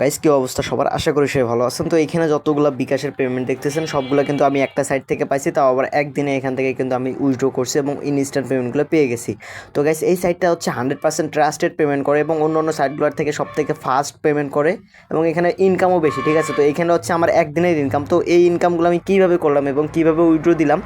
Guys কি অবস্থা? সবার আশা করি সবাই ভালো আছেন। তো এখানে যতগুলো বিকাশের পেমেন্ট দেখতেছেন, সবগুলো কিন্তু আমি একটা সাইট থেকে পাইছি, তাও আবার একদিনে এখান থেকে কিন্তু আমি উইথড্র করছি এবং ইনস্ট্যান্ট পেমেন্টগুলো পেয়ে গেছি। তো গাইস এই সাইটটা হচ্ছে হান্ড্রেড পার্সেন্ট ট্রাস্টেড পেমেন্ট করে এবং অন্য অন্য সাইটগুলোর থেকে সব থেকে ফাস্ট পেমেন্ট করে এবং এখানে ইনকামও বেশি, ঠিক আছে? তো এখানে হচ্ছে আমার একদিনের ইনকাম তো এই ইনকামগুলো আমি কীভাবে করলাম এবং কীভাবে উইথড্র দিলাম,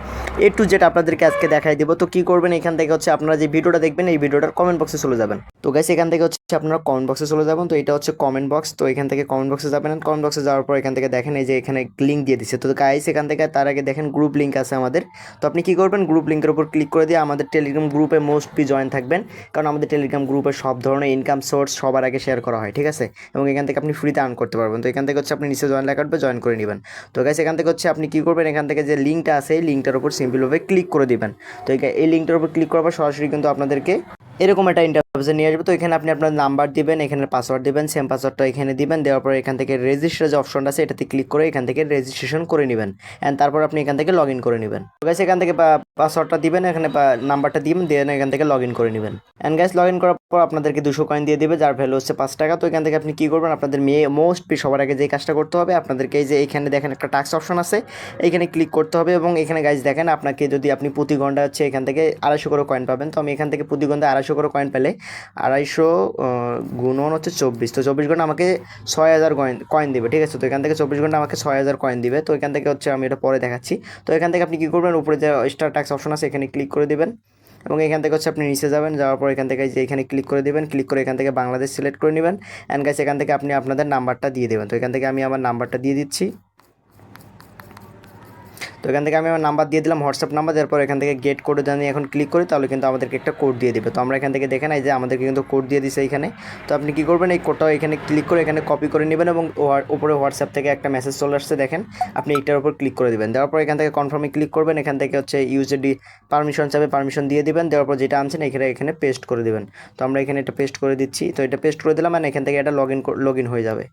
এ টু জেড আপনাদেরকে আজকে দেখাই দিব। তো কী করবেন, এখান থেকে হচ্ছে আপনারা যে ভিডিওটা দেখবেন, এই ভিডিওটার কমেন্ট বক্সে চলে যাবেন। তো গাইস এখান থেকে হচ্ছে আপনারা কমেন্ট বক্সে চলে যাবেন। তো এটা হচ্ছে কমেন্ট বক্স তো এখান থেকে কমেন্ট বক্সে যাবেন কমেন্ট বক্সে যাওয়ার পর এখান থেকে দেখেন এই যে এখানে লিঙ্ক দিয়ে দিচ্ছে তো গাইস এখান থেকে তার আগে দেখেন গ্রুপ লিঙ্ক আছে আমাদের। তো আপনি কি করবেন? গ্রুপ লিঙ্কের উপর ক্লিক করে দিয়ে আমাদের টেলিগ্রাম গ্রুপে মোস্ট বি জয়েন থাকবেন। কারণ আমাদের টেলিগ্রাম গ্রুপে সব ধরনের ইনকাম সোর্স সবার আগে শেয়ার করা হয়, ঠিক আছে? এবং এখান থেকে আপনি ফ্রিতে আর্ন করতে পারবেন। তো এখান থেকে হচ্ছে আপনি নিচে জয়েন লেখা উঠবে জয়েন করে নেবেন। তো গাইস এখান থেকে হচ্ছে আপনি কী করবেন? এখান থেকে যে লিঙ্কটা আছে, এই লিঙ্কটার উপর সিম্পলভাবে ক্লিক করে দিবেন। তো এই লিঙ্কটার উপর ক্লিক করার পর সরাসরি কিন্তু আপনাদেরকে এরকম একটা ইন্টারভিউসে নিয়ে আসবে। তো এখানে আপনি আপনার নাম্বার দিবেন এখানে পাসওয়ার্ড দিবেন সেম পাসওয়ার্ডটা এখানে দিবেন, দেওয়ার পর এখান থেকে রেজিস্টার যে অপশনটা আছে, এটাতে ক্লিক করে এখান থেকে রেজিস্ট্রেশন করে নেবেন। অ্যান্ড তারপর আপনি এখান থেকে লগ ইন করে নেবেন। তো গাইস এখান থেকে পাসওয়ার্ডটা দিবেন, এখানে নাম্বারটা দিবেন, দিয়ে এখান থেকে লগ ইন করে নেবেন। অ্যান্ড গাইস লগ ইন করার পর আপনাদেরকে দুশো কয়েন দিয়ে দিবে, যার ভ্যালু হচ্ছে পাঁচ টাকা। তো এখান থেকে আপনি কী করবেন, আপনাদের মেয়ে মোস্ট সবার আগে যে কাজটা করতে হবে, আপনাদেরকে এই যে এখানে দেখেন একটা টাক্স অপশন আছে, এখানে ক্লিক করতে হবে। এবং এখানে গাইজ দেখেন আপনাকে যদি আপনি প্রতি ঘণ্টা হচ্ছে এখান থেকে আড়াইশো করে কয়েন পাবেন, তো আমি এখান থেকে প্রতি ঘণ্টা আড়াইশো করে কয়েন পেলে, আড়াইশো গুণন হচ্ছে চব্বিশ। তো চব্বিশ ঘণ্টা আমাকে ছয় হাজার কয়েন কয়েন দিবে, ঠিক আছে? তো এখান থেকে চব্বিশ ঘণ্টা আমাকে ছয় হাজার কয়েন দিবে। তো এখান থেকে হচ্ছে আমি এটা পরে দেখাচ্ছি। তো এখান থেকে আপনি কী করবেন? উপরে যে স্টার ট্যাক্স অপশন আছে, এখানে ক্লিক করে দিবেন। এবং এখান থেকে হচ্ছে আপনি নিচে যাবেন, যাওয়ার পর এখান থেকে যে এখানে ক্লিক করে দিবেন ক্লিক করে এখান থেকে বাংলাদেশ সিলেক্ট করে নেবেন। অ্যান্ড গাইস এখান থেকে আপনি আপনাদের নাম্বারটা দিয়ে দেবেন। তো এখান থেকে আমি আমার নাম্বারটা দিয়ে দিচ্ছি। তো এখান থেকে আমি আমার নাম্বার দিয়ে দিলাম হোয়াটসঅ্যাপ নাম্বার দেওয়ার পর এখান থেকে গেট কোডে জানিয়ে এখন ক্লিক করি, তাহলে কিন্তু আমাদেরকে একটা কোড দিয়ে দিবে। তো আমরা এখান থেকে দেখে নাই যে আমাদেরকে কিন্তু কোড দিয়ে দিছে এখানে। তো আপনি কী করবেন, এই কোডটা এখানে ক্লিক করে এখানে কপি করে নেবেন এবং উপরে হোয়াটসঅ্যাপ থেকে একটা মেসেজ চলে আসছে, দেখেন। আপনি এইটার উপর ক্লিক করে দেবেন। দেওয়ার পর এখান থেকে কনফার্মে ক্লিক করবেন, এখান থেকে হচ্ছে ইউজেডি পারমিশন চাবে পারমিশন দিয়ে দিবেন। দেওয়ার পর যেটা আনছেন, এখানে এখানে পেস্ট করে দেবেন। তো আমরা এখানে এটা পেস্ট করে দিচ্ছি। তো এটা পেস্ট করে দিলাম আর এখান থেকে এটা লগ ইন লগ ইন হয়ে যাবে।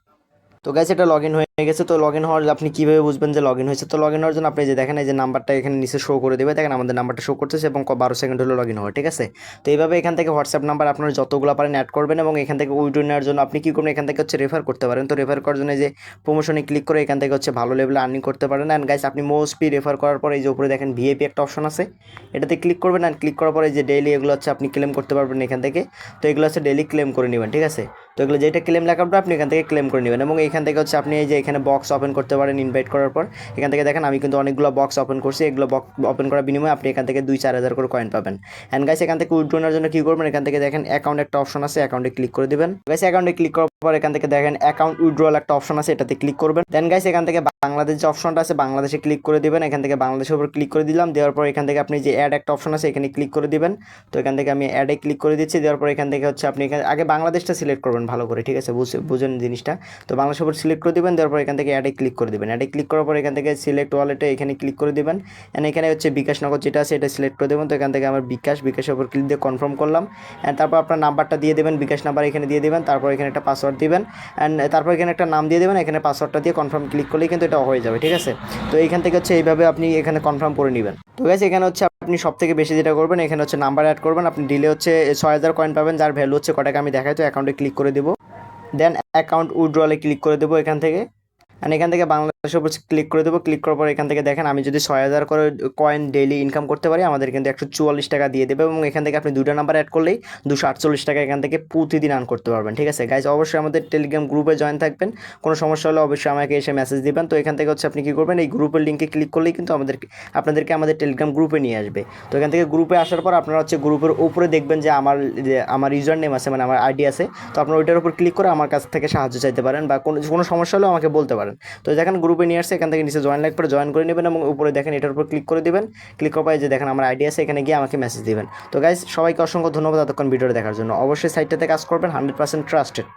তো গাইস এটা লগ ইন হয়ে গেছে, তো লগ ইন হওয়ার আপনি কীভাবে বুঝবেন যে লগ ইন হয়েছে? তো লগ ইন হওয়ার জন্য আপনি যে দেখেন, এই যে নাম্বারটা এখানে নিচে শো করে দেবে। দেখেন আমাদের নাম্বারটা শো করতেছে এবং বারো সেকেন্ড হলো লগ ইন হয় ঠিক আছে? তো এইভাবে এখান থেকে হোয়াটসঅ্যাপ নাম্বার আপনার যতগুলো পারেন অ্যাড করবেন এবং এখান থেকে উইড্রো নেওয়ার জন্য আপনি কী করবেন? এখান থেকে হচ্ছে রেফার করতে পারেন। তো রেফার করার জন্য যে প্রমোশনে ক্লিক করে এখান থেকে হচ্ছে ভালো লেভেলে আর্নিং করতে পারেন। অ্যান্ড গাইস আপনি মোস্টলি রেফার করার পর এই যে উপরে দেখেন ভিএপি একটা অপশন আছে। এটাতে ক্লিক করবেন অ্যান্ড ক্লিক করার পরে যে ডেইলি এগুলো হচ্ছে আপনি ক্লেম করতে পারবেন এখান থেকে। তো এগুলো হচ্ছে ডেইলি ক্লেম করে নেবেন, ঠিক আছে? তো এগুলো যেটা ক্লেম উঠবে আপনি এখান থেকে ক্লেম করে নেবেন এবং এখান থেকে হচ্ছে আপনি এই যে এখানে বক্স ওপেন করতে পারেন ইনভাইট করার পর। এখান থেকে দেখেন আমি কিন্তু অনেকগুলো বক্স ওপেন করছি, এগুলো বক্স ওপেন করার বিনিময়ে আপনি এখান থেকে দুই চার হাজার করে কয়েন পাবেন। অ্যান্ড গাইস এখান থেকে উইড্রোনার জন্য কী করবেন? এখান থেকে দেখেন অ্যাকাউন্ট একটা অপশন আছে অ্যাকাউন্টে ক্লিক করে দেবেন। গাইস অ্যাকাউন্টে ক্লিক করার পর এখান থেকে দেখেন অ্যাকাউন্ট উইথড্রল একটা অপশন আছে, এটাতে ক্লিক করবেন। দেন গাইস এখান থেকে বাংলাদেশ যে অপশনটা আছে, বাংলাদেশে ক্লিক করে দিবেন। এখান থেকে বাংলাদেশের উপর ক্লিক করে দিলাম, দেওয়ার পর এখান থেকে আপনি যে অ্যাড একটা অপশন আছে, এখানে ক্লিক করে দিবেন। তো এখান থেকে আমি অ্যাডে ক্লিক করে দিচ্ছি, দেওয়ার পর এখান থেকে হচ্ছে আপনি এখানে, আগে বাংলাদেশটা সিলেক্ট করবেন ভালো করে, ঠিক আছে? বুঝে, বুঝেন জিনিসটা। তো বাংলাদেশের উপর সিলেক্ট করে দিবেন, দেওয়ার পর এখান থেকে অ্যাডে ক্লিক করে দিবেন। অ্যাডে ক্লিক করার পর এখান থেকে সিলেক্ট ওয়ালেটে এখানে ক্লিক করে দিবেন। অ্যান্ড এখানে হচ্ছে বিকাশ নগর যেটা আছে, এটা সিলেক্ট করে দেবেন। তো এখান থেকে আমার বিকাশ, বিকাশের উপর ক্লিক দিয়ে কনফার্ম করলাম। অ্যান্ড তারপর আপনার নাম্বারটা দিয়ে দেবেন, বিকাশ নাম্বার এখানে দিয়ে দেবেন। তারপর এখানে একটা পাসওয়ার্ড দিবেন অ্যান্ড তারপর এখানে একটা নাম দিয়ে দেবেন, এখানে পাসওয়ার্ডটা দিয়ে কনফার্ম ক্লিক করলেই কিন্তু এটা হয়ে যাবে, ঠিক আছে? তো এইখান থেকে হচ্ছে এইভাবে আপনি এখানে কনফার্ম করে নেবেন। তো গেছে এখানে হচ্ছে আপনি সব থেকে বেশি যেটা করবেন, এখানে হচ্ছে নাম্বার অ্যাড করবেন, আপনি ডিলে হচ্ছে ছয় হাজার কয়েন পাবেন, যার ভ্যালু হচ্ছে কটাকে আমি দেখাই, তো অ্যাকাউন্টে ক্লিক করে দেবো। দেন অ্যাকাউন্ট উইড্রলে ক্লিক করে দেবো এখান থেকে। অ্যান্ড এখান থেকে বাংলাদেশের উপর ক্লিক করে দেবো। ক্লিক করার পর এখান থেকে দেখেন, আমি যদি ছয় হাজার করে কয়েন ডেইলি ইনকাম করতে পারি, আমাদের কিন্তু একশো চুয়াল্লিশ টাকা দিয়ে দেবে এবং এখান থেকে আপনি দুটো নাম্বার অ্যাড করলেই দুশো আটচল্লিশ টাকা এখান থেকে প্রতিদিন আর্ন করতে পারবেন। ঠিক আছে? গাইজ অবশ্যই আমাদের টেলিগ্রাম গ্রুপে জয়েন থাকবেন। কোনো সমস্যা হলে অবশ্যই আমাকে এসে মেসেজ দিবেন। তো এখান থেকে হচ্ছে আপনি কী করবেন, এই গ্রুপের লিঙ্কে ক্লিক করলেই কিন্তু আমাদের আপনাদেরকে আমাদের টেলিগ্রাম গ্রুপে নিয়ে আসবে। তো এখান থেকে গ্রুপে আসার পর আপনারা হচ্ছে গ্রুপের উপরে দেখবেন যে আমার যে আমার ইউজার নেম আছে মানে আমার আইডি আছে। তো আপনারা ওইটার উপর ক্লিক করে আমার কাছ থেকে সাহায্য চাইতে পারেন বা কোনো কোনো সমস্যা হলেও আমাকে বলতে পারেন। তো দেখেন গ্রুপে নিয়ে আসছে, এখান থেকে নিচে জয়েন লাইক করে জয়েন করে নেবেন এবং উপরে দেখেন এটার উপর ক্লিক করে দেবেন। ক্লিক করার পরে যে দেখেন আমার আইডিয়া আছে, এখানে গিয়ে আমাকে মেসেজ দিবেন। তো গাইজ সবাইকে অসংখ্য ধন্যবাদ এতক্ষণ ভিডিওটা দেখার জন্য। অবশ্যই সাইটটাতে কাজ করবেন হান্ড্রেড পার্সেন্ট ট্রাস্টেড